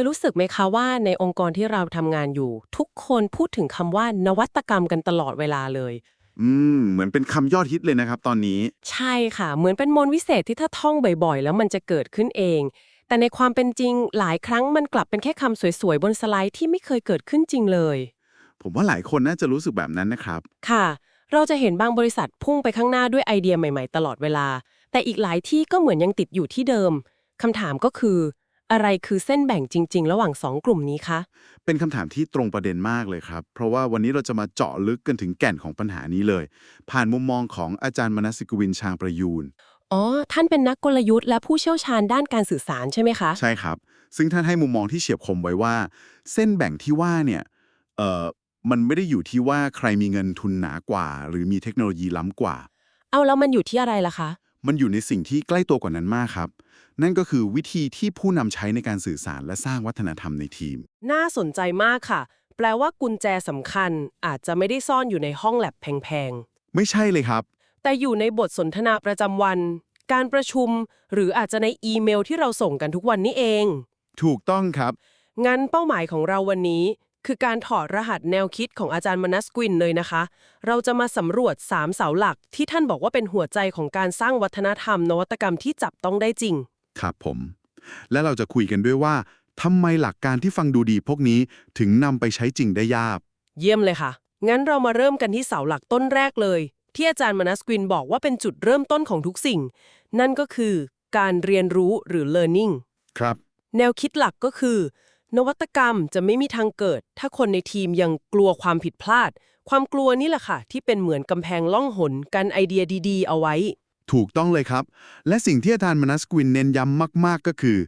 ยรู้สึกไหมคะว่าในองค์กรที่เราทำงานอยู่ ทุกคนพูดถึงคำว่านวัตกรรมกันตลอดเวลาเลย อืม เหมือนเป็นคำยอดฮิตเลยนะครับตอนนี้ ใช่ค่ะ เหมือนเป็นมนต์วิเศษที่ถ้าท่องบ่อยๆ แล้วมันจะเกิดขึ้นเอง แต่ในความเป็นจริงหลายครั้งมันกลับเป็นแค่คำสวยๆ บนสไลด์ที่ไม่เคยเกิดขึ้นจริงเลย ผมว่าหลายคนน่าจะรู้สึกแบบนั้นนะครับ ค่ะ เราจะเห็นบางบริษัทพุ่งไปข้างหน้าด้วยไอเดียใหม่ๆ ตลอดเวลา แต่อีกหลายที่ก็เหมือนยังติดอยู่ที่เดิมคำถามก็คือ อะไรคือเส้นแบ่งจริง ๆ ระหว่างสองกลุ่มนี้คะ เป็นคำถามที่ตรงประเด็นมากเลยครับ เพราะว่าวันนี้เราจะมาเจาะลึกกันถึงแก่นของปัญหานี้เลย ผ่านมุมมองของอาจารย์มนัสสิกวินชางประยูนอ๋อ ท่านเป็นนักกลยุทธ์และผู้เชี่ยวชาญด้านการสื่อสารใช่ไหมคะ ใช่ครับ ซึ่งท่านให้มุมมองที่เฉียบคมไว้ว่า เส้นแบ่งที่ว่าเนี่ยเอ่อมันไม่ได้อยู่ที่ว่าใครมีเงินทุนหนากว่า หรือมีเทคโนโลยีล้ำกว่า เอาแล้วมันอยู่ที่อะไรล่ะคะ มันอยู่ในสิ่งที่ใกล้ตัวกว่านั้นมากครับ นั่นก็คือวิธีที่ผู้นำใช้ในการสื่อสารและสร้างวัฒนธรรมในทีม น่าสนใจมากค่ะ แปลว่ากุญแจสำคัญอาจจะไม่ได้ซ่อนอยู่ในห้องแลบแพงไม่ใช่เลยครับๆแต่อยู่ในบทสนทนาประจำวัน การประชุม หรืออาจจะในอีเมลที่เราส่งกันทุกวันนี้เอง ถูกต้องครับ งั้นเป้าหมายของเราวันนี้ คือการถอดรหัสแนวคิดของอาจารย์มนัสกวินเลยนะคะ เราจะมาสำรวจ 3 เสาหลักที่ท่านบอกว่าเป็นหัวใจของการสร้างวัฒนธรรม นวัตกรรมที่จับต้องได้จริง ครับผม และเราจะคุยกันด้วยว่าทำไมหลักการที่ฟังดูดีพวกนี้ถึงนำไปใช้จริงได้ยาก เยี่ยมเลยค่ะ งั้นเรามาเริ่มกันที่เสาหลักต้นแรกเลย ที่อาจารย์มนัสกวินบอกว่าเป็นจุดเริ่มต้นของทุกสิ่ง นั่นก็คือ การเรียนรู้หรือ learning ครับ แนวคิดหลักก็คือ นวัตกรรมจะไม่มีทางเกิด ถ้าคนในทีมยังกลัวความผิดพลาด ความกลัวนี่แหละค่ะ ที่เป็นเหมือนกำแพงล่องหนกันไอเดียดีๆ เอาไว้ ถูกต้องเลยครับ และสิ่งที่อาจารย์มนัสกวินเน้นย้ำมาก ๆ ก็คือ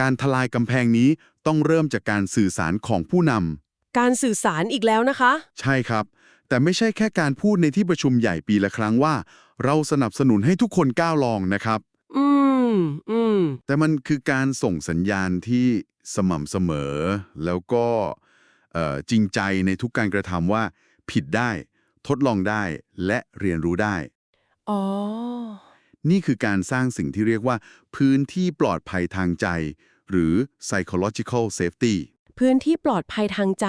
การทลายกำแพงนี้ต้องเริ่มจากการสื่อสารของผู้นำการสื่อสารอีกแล้วนะคะ ใช่ครับ แต่ไม่ใช่แค่การพูดในที่ประชุมใหญ่ปีละครั้งว่า เราสนับสนุนให้ทุกคนก้าวลองนะครับ อืม อืมแต่มันคือการส่งสัญญาณที่สม่ำเสมอ แล้วก็เอ่อจริงใจในทุกการกระทำว่า ผิดได้ ทดลองได้และเรียนรู้ได้ อ๋อ นี่คือการสร้างสิ่งที่เรียกว่า พื้นที่ปลอดภัยทางใจ หรือ psychological safety พื้นที่ปลอดภัยทางใจ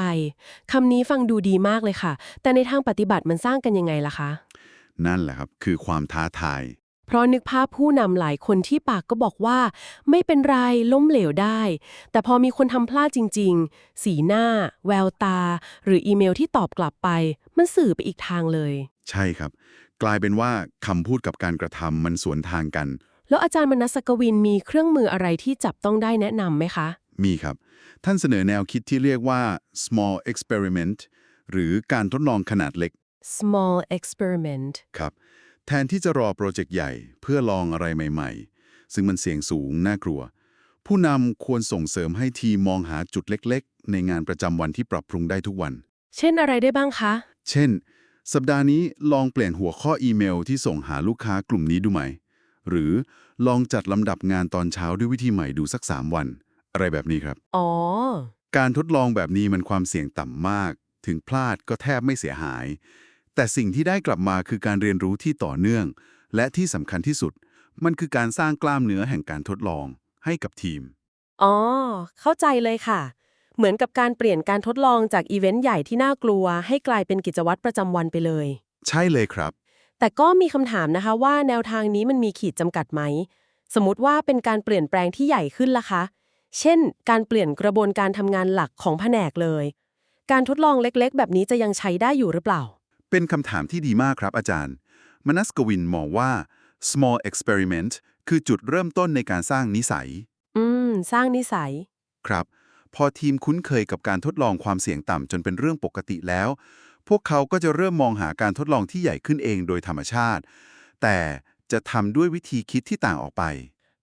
คำนี้ฟังดูดีมากเลยค่ะ แต่ในทางปฏิบัติมันสร้างกันยังไงล่ะคะ นั่นแหละครับ คือความท้าทาย เพราะนึกภาพผู้นำหลายคนที่ปากก็บอกว่า ไม่เป็นไรล้มเหลวได้ แต่พอมีคนทำพลาดจริง ๆ สีหน้า แววตา หรืออีเมลที่ตอบกลับไป มันสื่อไปอีกทางเลย ใช่ครับ กลายเป็นว่าคำพูดกับการกระทำมันสวนทางกัน แล้วอาจารย์มนัสกวินมีเครื่องมืออะไรที่จับต้องได้แนะนำไหมคะ มีครับ ท่านเสนอแนวคิดที่เรียกว่า small experiment หรือการทดลองขนาดเล็ก small experiment ครับ แทนที่จะรอโปรเจกต์ใหญ่เพื่อลองอะไรใหม่ ๆ ซึ่งมันเสี่ยงสูงน่ากลัว ผู้นำควรส่งเสริมให้ทีมมองหาจุดเล็ก ๆ ในงานประจำวันที่ปรับปรุงได้ทุกวัน เช่นอะไรได้บ้างคะ เช่น สัปดาห์นี้ลองเปลี่ยนหัวข้ออีเมลที่ส่งหาลูกค้ากลุ่มนี้ดูไหม หรือลองจัดลำดับงานตอนเช้าด้วยวิธีใหม่ดูสัก 3 วัน อะไรแบบนี้ครับ อ๋อ การทดลองแบบนี้มันความเสี่ยงต่ำมาก ถึงพลาดก็แทบไม่เสียหาย แต่สิ่งที่ได้กลับมาคือการเรียนรู้ที่ต่อเนื่อง และที่สำคัญที่สุด มันคือการสร้างกล้ามเนื้อแห่งการทดลองให้กับทีม อ๋อ เข้าใจเลยค่ะ เหมือนกับการเปลี่ยนการทดลองจากอีเวนต์ใหญ่ที่น่ากลัว ให้กลายเป็นกิจวัตรประจำวันไปเลย ใช่เลยครับ แต่ก็มีคำถามนะคะว่าแนวทางนี้มันมีขีดจำกัดไหม สมมติว่าเป็นการเปลี่ยนแปลงที่ใหญ่ขึ้นล่ะคะ เช่น การเปลี่ยนกระบวนการทำงานหลักของแผนกเลย การทดลองเล็กๆ แบบนี้จะยังใช้ได้อยู่หรือเปล่า เป็นคำถามที่ดีมากครับอาจารย์ มนัสกวินมองว่า small experiment คือจุดเริ่มต้นในการสร้างนิสัย อืม สร้างนิสัย ครับ พอทีมคุ้นเคยกับการทดลองความเสี่ยงต่ำจนเป็นเรื่องปกติแล้ว พวกเขาก็จะเริ่มมองหาการทดลองที่ใหญ่ขึ้นเองโดยธรรมชาติ แต่จะทำด้วยวิธีคิดที่ต่างออกไป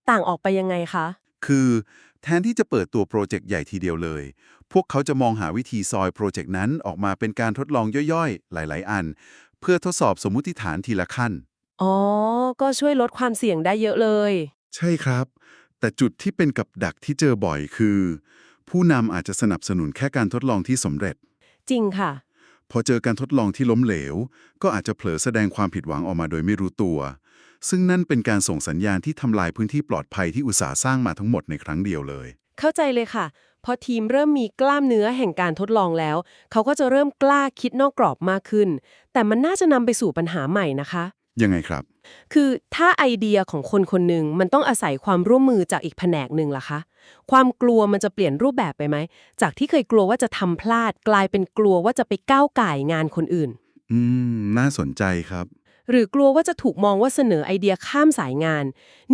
ต่างออกไปยังไงคะ คือแทนที่จะเปิดตัวโปรเจกต์ใหญ่ทีเดียวเลย พวกเขาจะมองหาวิธีซอยโปรเจกต์นั้นออกมาเป็นการทดลองย่อยๆ หลาย ๆ อัน เพื่อทดสอบสมมุติฐานทีละขั้น อ๋อ ก็ช่วยลดความเสี่ยงได้เยอะเลย ใช่ครับ แต่จุดที่เป็นกับดักที่เจอบ่อยคือ ผู้นำอาจจะสนับสนุนแค่การทดลองที่สำเร็จ จริงค่ะ พอเจอการทดลองที่ล้มเหลว ก็อาจจะเผลอแสดงความผิดหวังออกมาโดยไม่รู้ตัว ซึ่งนั่นเป็นการส่งสัญญาณที่ทำลายพื้นที่ปลอดภัยที่อุตสาห์สร้างมาทั้งหมดในครั้งเดียวเลย เข้าใจเลยค่ะ พอทีมเริ่มมีกล้ามเนื้อแห่งการทดลองแล้ว เขาก็จะเริ่มกล้าคิดนอกกรอบมากขึ้น แต่มันน่าจะนำไปสู่ปัญหาใหม่นะคะ ยังไงครับ คือถ้าไอเดียของคนคนหนึ่งมันต้องอาศัยความร่วมมือจากอีกแผนกหนึ่งล่ะคะ ความกลัวมันจะเปลี่ยนรูปแบบไปไหม จากที่เคยกลัวว่าจะทำพลาด กลายเป็นกลัวว่าจะไปก้าวไก่ายงานคนอื่น อืม น่าสนใจครับหรือกลัวว่าจะถูกมองว่าเสนอไอเดียข้ามสายงาน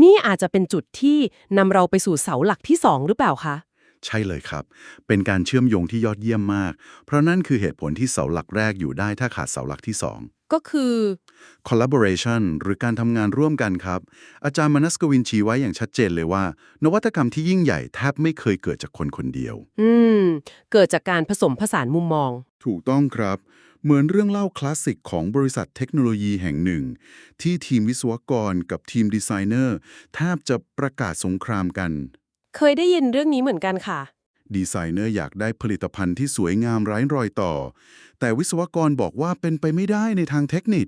นี่อาจจะเป็นจุดที่นำเราไปสู่เสาหลักที่สองหรือเปล่าคะ ใช่เลยครับ เป็นการเชื่อมโยงที่ยอดเยี่ยมมาก เพราะนั่นคือเหตุผลที่เสาหลักแรกอยู่ได้ถ้าขาดเสาหลักที่สองก็คือ collaboration หรือการทำงานร่วมกันครับ อาจารย์มนัสกวินชี้ไว้อย่างชัดเจนเลยว่า นวัตกรรมที่ยิ่งใหญ่แทบไม่เคยเกิดจากคนคนเดียว อืม เกิดจากการผสมผสานมุมมอง ถูกต้องครับ เหมือนเรื่องเล่าคลาสสิกของบริษัทเทคโนโลยีแห่งหนึ่ง ที่ทีมวิศวกรกับทีมดีไซเนอร์แทบจะประกาศสงครามกัน เคยได้ยินเรื่องนี้เหมือนกันค่ะ ดีไซเนอร์อยากได้ผลิตภัณฑ์ที่สวยงามไร้รอยต่อ แต่วิศวกรบอกว่าเป็นไปไม่ได้ในทางเทคนิค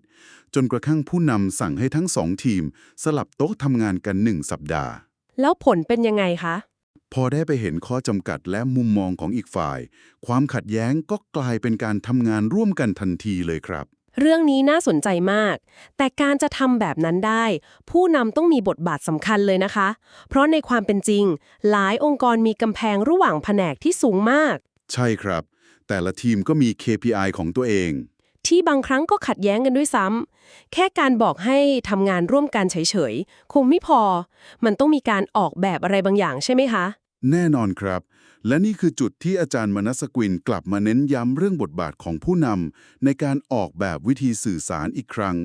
จนกระทั่งผู้นำสั่งให้ทั้งสองทีม สลับโต๊ะทำงานกันหนึ่งสัปดาห์ แล้วผลเป็นยังไงคะ พอได้ไปเห็นข้อจำกัดและมุมมองของอีกฝ่าย ความขัดแย้งก็กลายเป็นการทำงานร่วมกันทันทีเลยครับ เรื่องนี้น่าสนใจมาก แต่การจะทำแบบนั้นได้ ผู้นำต้องมีบทบาทสำคัญเลยนะคะ เพราะในความเป็นจริง หลายองค์กรมีกำแพงระหว่างแผนกที่สูงมาก ใช่ครับ แต่ละทีมก็มี KPI ของตัวเอง ที่บางครั้งก็ขัดแย้งกันด้วยซ้ำแค่การบอกให้ทำงานร่วมกันเฉยๆ คงไม่พอ มันต้องมีการออกแบบอะไรบางอย่างใช่ไหมคะ แน่นอนครับ และนี่คือจุดที่อาจารย์มนัสกวินกลับมาเน้นย้ำเรื่องบทบาทของผู้นำในการออกแบบวิธีสื่อสารอีกครั้ง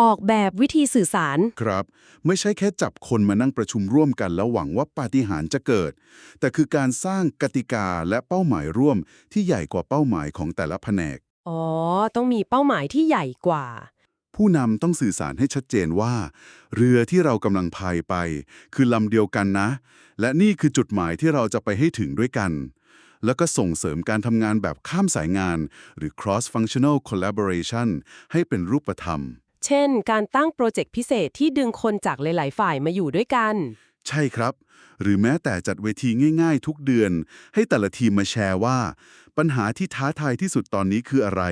ออกแบบวิธีสื่อสาร ครับ ไม่ใช่แค่จับคนมานั่งประชุมร่วมกันแล้วหวังว่าปาฏิหาริย์จะเกิด แต่คือการสร้างกติกาและเป้าหมายร่วมที่ใหญ่กว่าเป้าหมายของแต่ละแผนก อ๋อ ต้องมีเป้าหมายที่ใหญ่กว่า ผู้นำต้องสื่อสารให้ชัดเจนว่า เรือที่เรากำลังพายไป คือลำเดียวกันนะ และนี่คือจุดหมายที่เราจะไปให้ถึงด้วยกัน แล้วก็ส่งเสริมการทำงานแบบข้ามสายงาน หรือ cross functional collaboration ให้เป็นรูปธรรม เช่น การตั้งโปรเจกต์พิเศษที่ดึงคนจากหลาย ๆ ฝ่ายมาอยู่ด้วยกัน ใช่ครับ หรือแม้แต่จัดเวทีง่ายๆ ทุกเดือน ให้แต่ละทีมมาแชร์ว่า ปัญหาที่ท้าทายที่สุดตอนนี้คืออะไร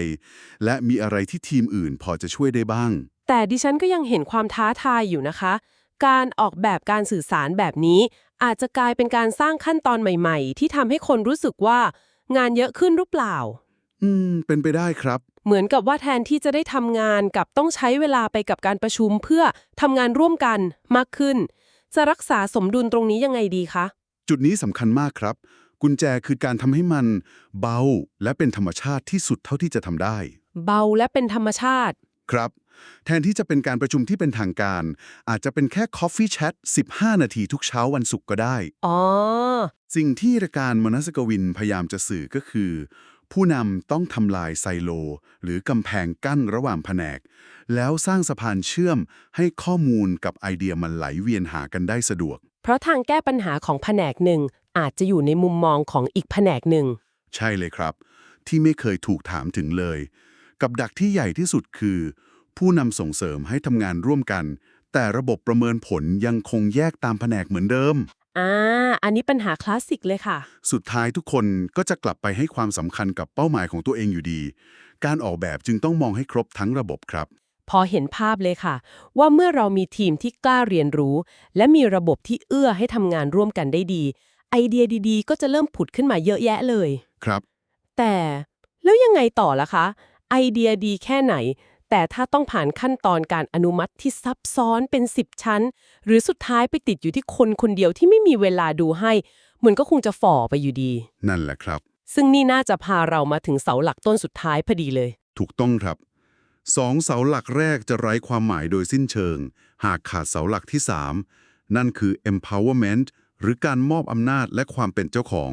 และมีอะไรที่ทีมอื่นพอจะช่วยได้บ้าง แต่ดิฉันก็ยังเห็นความท้าทายอยู่นะคะ การออกแบบการสื่อสารแบบนี้ อาจจะกลายเป็นการสร้างขั้นตอนใหม่ๆ ที่ทำให้คนรู้สึกว่า งานเยอะขึ้นหรือเปล่า อืม เป็นไปได้ครับ เหมือนกับว่าแทนที่จะได้ทำงานกับต้องใช้เวลาไปกับการประชุมเพื่อทำงานร่วมกันมากขึ้น จะรักษาสมดุลตรงนี้ยังไงดีคะ จุดนี้สำคัญมากครับ กุญแจคือการทำให้มัน เบาและเป็นธรรมชาติที่สุดเท่าที่จะทำได้ เบาและเป็นธรรมชาติ ครับ แทนที่จะเป็นการประชุมที่เป็นทางการ อาจจะเป็นแค่ Coffee Chat 15 นาทีทุกเช้าวันศุกร์ก็ได้ อ๋อ สิ่งที่รายการมนัสกวินพยายามจะสื่อก็คือ ผู้นำต้องทำลายไซโล หรือกำแพงกั้นระหว่างแผนก แล้วสร้างสะพานเชื่อมให้ข้อมูลกับไอเดียมันไหลเวียนหากันได้สะดวก เพราะทางแก้ปัญหาของแผนกหนึ่งอาจจะอยู่ในมุมมองของอีกแผนกหนึ่ง ใช่เลยครับ ที่ไม่เคยถูกถามถึงเลย กับดักที่ใหญ่ที่สุดคือ ผู้นำส่งเสริมให้ทำงานร่วมกัน แต่ระบบประเมินผลยังคงแยกตามแผนกเหมือนเดิม อ่า อันนี้ปัญหาคลาสสิกเลยค่ะ สุดท้ายทุกคนก็จะกลับไปให้ความสำคัญกับเป้าหมายของตัวเองอยู่ดี การออกแบบจึงต้องมองให้ครบทั้งระบบครับ พอเห็นภาพเลยค่ะ ว่าเมื่อเรามีทีมที่กล้าเรียนรู้ และมีระบบที่เอื้อให้ทำงานร่วมกันได้ดี ไอเดียดีๆ ก็จะเริ่มผุดขึ้นมาเยอะแยะเลย ครับ แต่แล้วยังไงต่อล่ะคะ ไอเดียดีแค่ไหน แต่ถ้าต้องผ่านขั้นตอนการอนุมัติที่ซับซ้อนเป็น 10 ชั้น หรือสุดท้ายไปติดอยู่ที่คนคนเดียวที่ไม่มีเวลาดูให้ มันก็คงจะฝ่อไปอยู่ดี นั่นแหละครับ ซึ่งนี่น่าจะพาเรามาถึงเสาหลักต้นสุดท้ายพอดีเลย ถูกต้องครับสองเสาหลักแรกจะไร้ความหมายโดยสิ้นเชิง หากขาดเสาหลักที่ 3 นั่นคือ empowerment หรือการมอบอำนาจและความเป็นเจ้าของ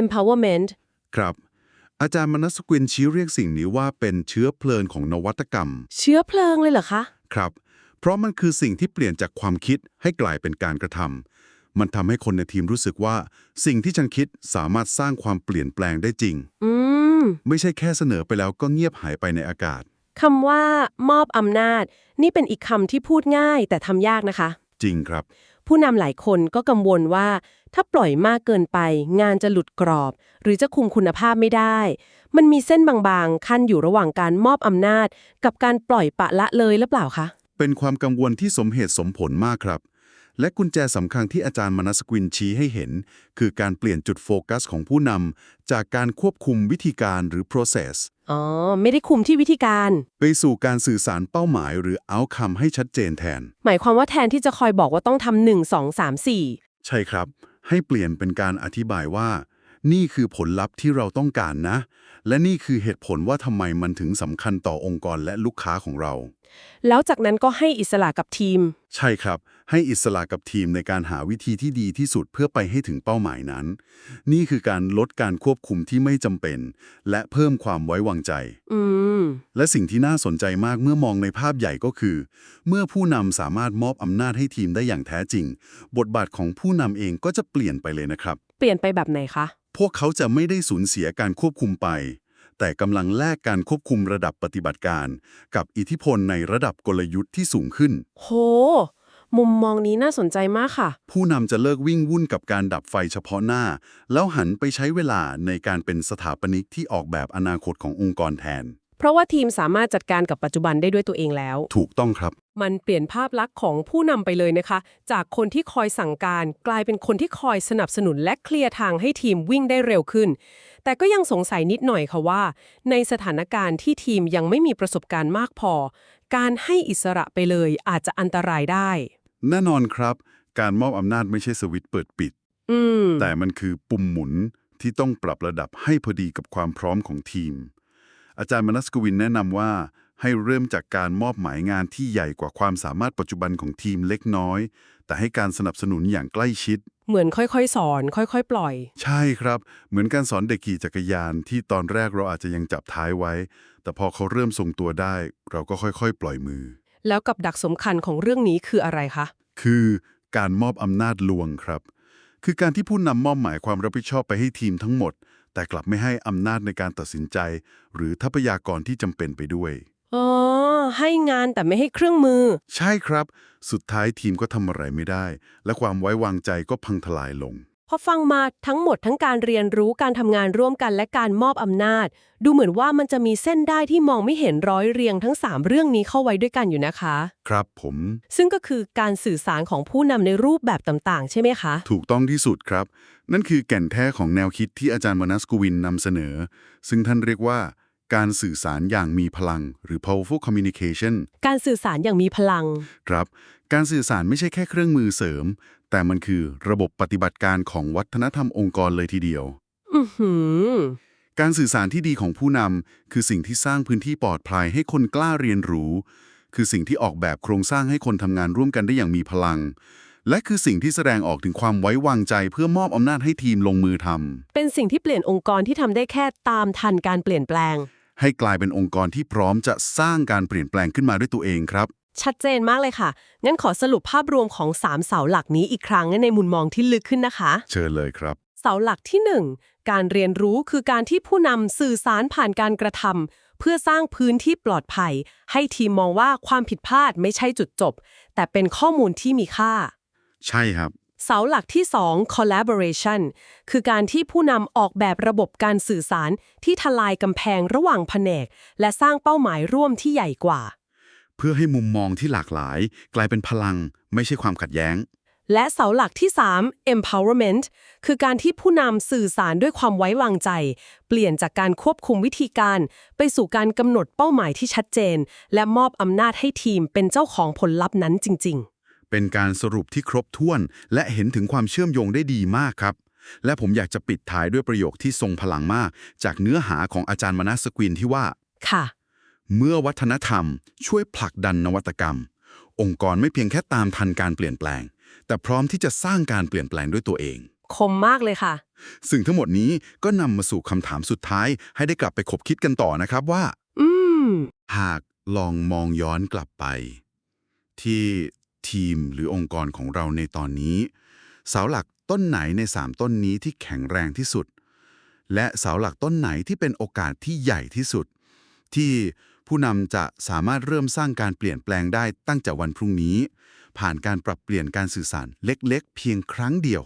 empowerment ครับ อาจารย์มนัสกวินชี้เรียกสิ่งนี้ว่าเป็นเชื้อเพลิงของนวัตกรรม เชื้อเพลิงเลยเหรอคะ ครับ เพราะมันคือสิ่งที่เปลี่ยนจากความคิดให้กลายเป็นการกระทำมันทำให้คนในทีมรู้สึกว่า สิ่งที่ฉันคิดสามารถสร้างความเปลี่ยนแปลงได้จริง อืม ไม่ใช่แค่เสนอไปแล้วก็เงียบหายไปในอากาศคำว่ามอบอำนาจ นี่เป็นอีกคำที่พูดง่ายแต่ทำยากนะคะ จริงครับ ผู้นำหลายคนก็กังวลว่า ถ้าปล่อยมากเกินไป งานจะหลุดกรอบ หรือจะคุมคุณภาพไม่ได้ มันมีเส้นบางๆ ขั้นอยู่ระหว่างการมอบอำนาจ กับการปล่อยปละละเลยหรือเปล่าคะ เป็นความกังวลที่สมเหตุสมผลมากครับ และกุญแจสำคัญที่อาจารย์มนัสกวินชี้ให้เห็น คือการเปลี่ยนจุดโฟกัสของผู้นำจากการควบคุมวิธีการหรือ process อ๋อ ไม่ได้คุมที่วิธีการ ไปสู่การสื่อสารเป้าหมายหรือ outcome ให้ชัดเจนแทน หมายความว่าแทนที่จะคอยบอกว่าต้องทำหนึ่งสองสามสี่ใช่ครับ ให้เปลี่ยนเป็นการอธิบายว่า นี่คือผลลัพธ์ที่เราต้องการนะ และนี่คือเหตุผลว่าทำไมมันถึงสำคัญต่อองค์กรและลูกค้าของเรา แล้วจากนั้นก็ให้อิสระกับทีม ใช่ครับ ให้อิสระกับทีมในการหาวิธีที่ดีที่สุดเพื่อไปให้ถึงเป้าหมายนั้น นี่คือการลดการควบคุมที่ไม่จำเป็น และเพิ่มความไว้วางใจ อืม และสิ่งที่น่าสนใจมากเมื่อมองในภาพใหญ่ก็คือ เมื่อผู้นำสามารถมอบอำนาจให้ทีมได้อย่างแท้จริง บทบาทของผู้นำเองก็จะเปลี่ยนไปเลยนะครับ เปลี่ยนไปแบบไหนคะ พวกเขาจะไม่ได้สูญเสียการควบคุมไป แต่กำลังแลกการควบคุมระดับปฏิบัติการ กับอิทธิพลในระดับกลยุทธ์ที่สูงขึ้น โห มุมมองนี้น่าสนใจมากค่ะ ผู้นำจะเลิกวิ่งวุ่นกับการดับไฟเฉพาะหน้า แล้วหันไปใช้เวลาในการเป็นสถาปนิกที่ออกแบบอนาคตขององค์กรแทน เพราะว่าทีมสามารถจัดการกับปัจจุบันได้ด้วยตัวเองแล้ว ถูกต้องครับ มันเปลี่ยนภาพลักษณ์ของผู้นำไปเลยนะคะ จากคนที่คอยสั่งการ กลายเป็นคนที่คอยสนับสนุนและเคลียร์ทางให้ทีมวิ่งได้เร็วขึ้น แต่ก็ยังสงสัยนิดหน่อยค่ะว่า ในสถานการณ์ที่ทีมยังไม่มีประสบการณ์มากพอ การให้อิสระไปเลยอาจจะอันตรายได้ แน่นอนครับ การมอบอำนาจไม่ใช่สวิตช์เปิดปิดอืมแต่มันคือปุ่มหมุนที่ต้องปรับระดับให้พอดีกับความพร้อมของทีม อาจารย์มนัสกวินแนะนำว่า ให้เริ่มจากการมอบหมายงานที่ใหญ่กว่าความสามารถปัจจุบันของทีมเล็กน้อย แต่ให้การสนับสนุนอย่างใกล้ชิด เหมือนค่อยๆ สอน ค่อยๆ ปล่อย ใช่ครับ เหมือนการสอนเด็กขี่จักรยานที่ตอนแรกเราอาจจะยังจับท้ายไว้ แต่พอเขาเริ่มทรงตัวได้ เราก็ค่อยๆ ปล่อยมือ แล้วกับดักสำคัญของเรื่องนี้คืออะไรคะ คือการมอบอำนาจลวงครับ คือการที่ผู้นำมอบหมายความรับผิดชอบไปให้ทีมทั้งหมด แต่กลับไม่ให้อำนาจในการตัดสินใจ หรือทรัพยากรที่จำเป็นไปด้วย อ๋อ ให้งานแต่ไม่ให้เครื่องมือ ใช่ครับ สุดท้ายทีมก็ทำอะไรไม่ได้ และความไว้วางใจก็พังทลายลง พอฟังมาทั้งหมดทั้งการเรียนรู้การทำงานร่วมกันและการมอบอำนาจ ดูเหมือนว่ามันจะมีเส้นได้ที่มองไม่เห็นร้อยเรียงทั้ง 3 เรื่องนี้เข้าไว้ด้วยกันอยู่นะคะ ครับผม ซึ่งก็คือการสื่อสารของผู้นำในรูปแบบต่างๆ ใช่ไหมคะ ถูกต้องที่สุดครับ นั่นคือแก่นแท้ของแนวคิดที่อาจารย์มนัสกุวินนำเสนอ ซึ่งท่านเรียกว่าการสื่อสารอย่างมีพลัง หรือ powerful communication การสื่อสารอย่างมีพลัง ครับ การสื่อสารไม่ใช่แค่เครื่องมือเสริม แต่มันคือระบบปฏิบัติการของวัฒนธรรมองค์กรเลยทีเดียว อือหือ การสื่อสารที่ดีของผู้นำคือสิ่งที่สร้างพื้นที่ปลอดภัยให้คนกล้าเรียนรู้ คือสิ่งที่ออกแบบโครงสร้างให้คนทำงานร่วมกันได้อย่างมีพลัง และคือสิ่งที่แสดงออกถึงความไว้วางใจเพื่อมอบอำนาจให้ทีมลงมือทำเป็นสิ่งที่เปลี่ยนองค์กรที่ทำได้แค่ตามทันการเปลี่ยนแปลง ให้กลายเป็นองค์กรที่พร้อมจะสร้างการเปลี่ยนแปลงขึ้นมาด้วยตัวเองครับ ชัดเจนมากเลยค่ะ งั้นขอสรุปภาพรวมของ 3 เสาหลักนี้อีกครั้งในมุมมองที่ลึกขึ้นนะคะ เชิญเลยครับ เสาหลักที่ 1 การเรียนรู้คือการที่ผู้นำสื่อสารผ่านการกระทำเพื่อสร้างพื้นที่ปลอดภัย ให้ทีมมองว่าความผิดพลาดไม่ใช่จุดจบ แต่เป็นข้อมูลที่มีค่า ใช่ครับเสาหลักที่ 2 collaboration คือการที่ผู้นำออกแบบระบบการสื่อสารที่ทลายกำแพงระหว่างแผนก และสร้างเป้าหมายร่วมที่ใหญ่กว่า เพื่อให้มุมมองที่หลากหลาย กลายเป็นพลัง ไม่ใช่ความขัดแย้ง และเสาหลักที่ 3 empowerment คือการที่ผู้นำสื่อสารด้วยความไว้วางใจ เปลี่ยนจากการควบคุมวิธีการ ไปสู่การกำหนดเป้าหมายที่ชัดเจน และมอบอำนาจให้ทีมเป็นเจ้าของผลลัพธ์นั้นจริงเป็นการสรุปที่ครบถ้วน และเห็นถึงความเชื่อมโยงได้ดีมากครับ และผมอยากจะปิดท้ายด้วยประโยคที่ทรงพลังมาก จากเนื้อหาของอาจารย์มนัสสกวินที่ว่าๆค่ะ เมื่อวัฒนธรรมช่วยผลักดันนวัตกรรม องค์กรไม่เพียงแค่ตามทันการเปลี่ยนแปลง แต่พร้อมที่จะสร้างการเปลี่ยนแปลงด้วยตัวเอง คมมากเลยค่ะ ซึ่งทั้งหมดนี้ก็นำมาสู่คำถามสุดท้าย ให้ได้กลับไปคบคิดกันต่อนะครับว่า อืม หากลองมองย้อนกลับไป ที่ทีมหรือองค์กรของเราในตอนนี้ เสาหลักต้นไหนใน 3 ต้นนี้ที่แข็งแรงที่สุด และเสาหลักต้นไหนที่เป็นโอกาสที่ใหญ่ที่สุด ที่ ผู้นำจะสามารถเริ่มสร้างการเปลี่ยนแปลงได้ตั้งแต่วันพรุ่งนี้ ผ่านการปรับเปลี่ยนการสื่อสารเล็กๆ เพียงครั้งเดียว